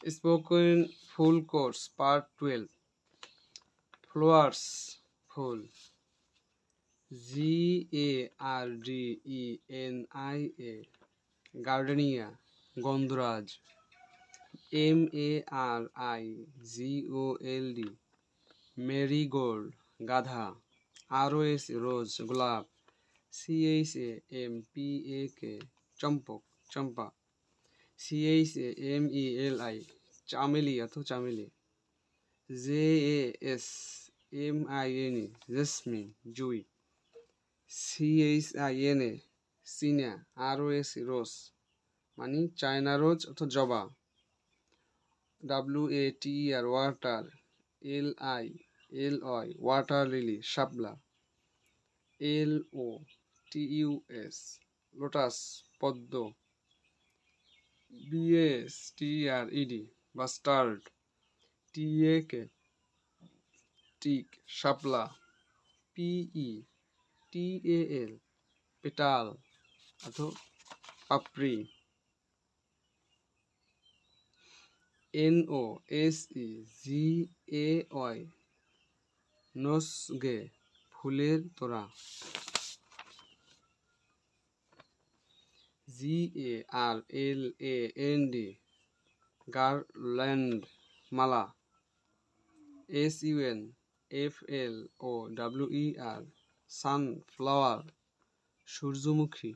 Spoken full course, part twelve. Flowers full. G A R D E N I A gardenia, Gondhoraj. M A R I G O L D marigold, গাধা। R O S rose, গোলাপ। C H A M P A K champak, Champa. C H A M E L I chameli অথবা চামেলি J A S M I N E jasmine Jui C H I N A China R O S rose মানে China rose অথবা জবা W A T R water L I L Y water lily Shapla L O T U S lotus পদ্ম B S T R E D bastard T A K teak Shapla P E T A L petal অথবা পাপড়ি N O S E G A Y nosegay ফুলের তোড়া G A R L A N D garland Mala S U N F L O W E R sunflower সূর্যমুখী